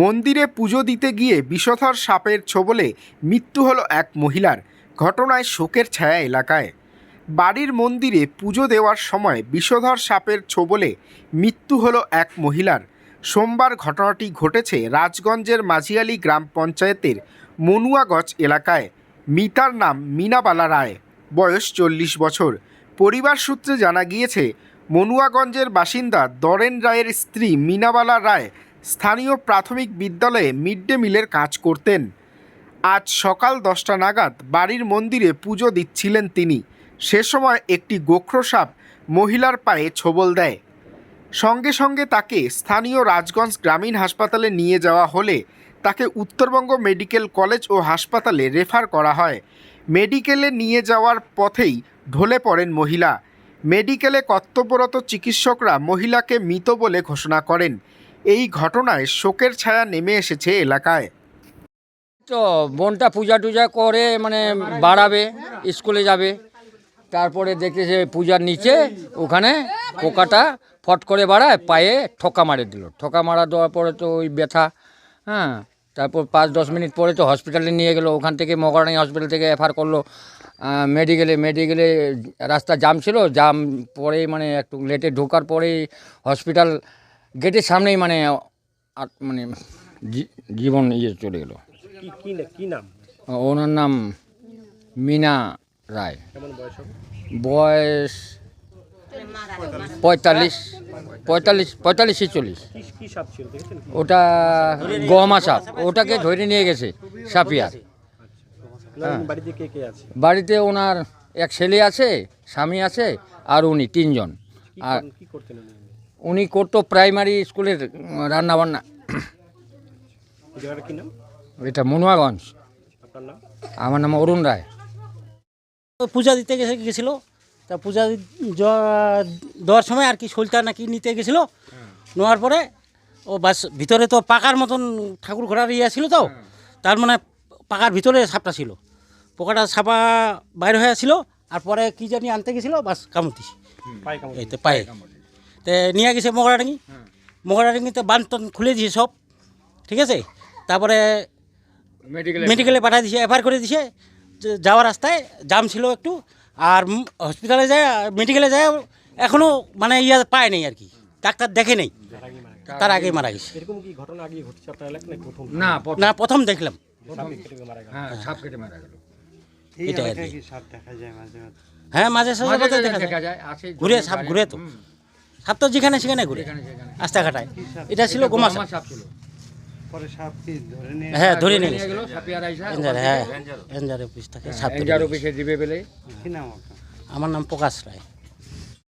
মন্দিরে পুজো দিতে গিয়ে বিষধর সাপের ছোবলে মৃত্যু হলো এক মহিলার, ঘটনায় শোকের ছায়া এলাকায়। বাড়ির মন্দিরে পুজো দেওয়ার সময় বিষধর সাপের ছোবলে মৃত্যু হলো এক মহিলার। সোমবার ঘটনাটি ঘটেছে রাজগঞ্জের মাঝিয়ালি গ্রাম পঞ্চায়েতের মনুয়াগজ এলাকায়। মিতার নাম মিনাবালা রায়, বয়স চল্লিশ বছর। পরিবার সূত্রে জানা গিয়েছে, মনুয়াগঞ্জের বাসিন্দা দরেন রায়ের স্ত্রী মিনাবালা রায় স্থানীয় প্রাথমিক বিদ্যালয়ে মিড ডে মিলের কাজ করতেন। আজ সকাল দশটা নাগাদ বাড়ির মন্দিরে পুজো দিচ্ছিলেন তিনি। সে সময় একটি গোখরো সাপ মহিলার পায়ে ছোবল দেয়। সঙ্গে সঙ্গে তাকে স্থানীয় রাজগঞ্জ গ্রামীণ হাসপাতালে নিয়ে যাওয়া হলে তাকে উত্তরবঙ্গ মেডিকেল কলেজ ও হাসপাতালে রেফার করা হয়। মেডিকেলে নিয়ে যাওয়ার পথেই ঢলে পড়েন মহিলা। মেডিকেলে কর্তব্যরত চিকিৎসকরা মহিলাকে মৃত বলে ঘোষণা করেন। এই ঘটনায় শোকের ছায়া নেমে এসেছে এলাকায়। তো বোনটা পূজা টুজা করে মানে বাড়াবে, স্কুলে যাবে। তারপরে দেখতেছে পূজার নিচে, ওখানে পোকাটা ফট করে বাড়ায়, পায়ে ঠোকা মারে দিল। ঠোকা মারা দেওয়ার পরে তো ওই ব্যথা হ্যাঁ। তারপর পাঁচ, দশ মিনিট পরে তো হসপিটালে নিয়ে গেলো। ওখান থেকে মগরানি হসপিটাল থেকে এফআর করল মেডিকেলে মেডিকেলে রাস্তা জাম ছিল। জাম পরেই মানে একটু লেটে ঢোকার পরেই হসপিটাল গেটের সামনেই মানে মানে জীবন ইয়ে চলে গেলো। কি নাম? ওনার নাম মিনা রায়। বয়স পঁয়তাল্লিশ পঁয়তাল্লিশ পঁয়তাল্লিশ ছেচল্লিশ ওটা গহমা সাপ ওটাকে ধরে নিয়ে গেছে সাপিয়ার বাড়িতে কে আছে? বাড়িতে ওনার এক ছেলে আছে স্বামী আছে আর উনি তিনজন। আর উনি করতো প্রাইমারি স্কুলের রান্নাবান্না। এটা মনুয়াগঞ্জ। আমার নাম অরুণ রায়। পূজা দিতে গেছে গেছিল। তা পূজা দেওয়ার সময় আর কি শোলটা নাকি নিতে গেছিল। নেওয়ার পরে ও বাস ভিতরে তো পাকার মতন ঠাকুর ঘোড়ার ইয়ে ছিল তো তার মানে পাকার ভিতরে সাপটা ছিল। পোকাটা সাপা বাইরে হয়ে ছিল আর পরে কি জানি আনতে গেছিল বাস কামড় পায়ে। পায়ে তে নিয়ে গেছে মগরাডাঙ্গি। মগরাডাঙ্গিতে বান টান খুলে দিয়েছে সব ঠিক আছে? তারপরে মেডিকেলে পাঠিয়ে দিছে এফআইআর করে দিছে যে যাওয়ার রাস্তায় জাম ছিল একটু আর হসপিটালে যায় মেডিকেলে যায় এখনও মানে ইয়া পায় নেই আর কি। ডাক্তার দেখে নেই। তার আগেই মারা গেছে। এরকম কি ঘটনা আগে ঘটছে আপনার এলাকায়? নাকি প্রথম। না না প্রথম দেখলাম। সাপে কেটে মারা গেল। হ্যাঁ সাপ কেটে মারা গেল। এটা আর কি। হ্যাঁ মাঝে সাঝে বোধহয় দেখা যায়। দেখা যায় আছে ঘুরে সাপ ঘুরে তো। সাপ তো যেখানে সেখানে ঘুরে। রাস্তাঘাটায়। এটা ছিল গোমা সাপ সাপ ছিল হ্যাঁ ধরে নিয়ে হ্যাঁ। অফিস থেকে বলে। আমার নাম প্রকাশ রায়।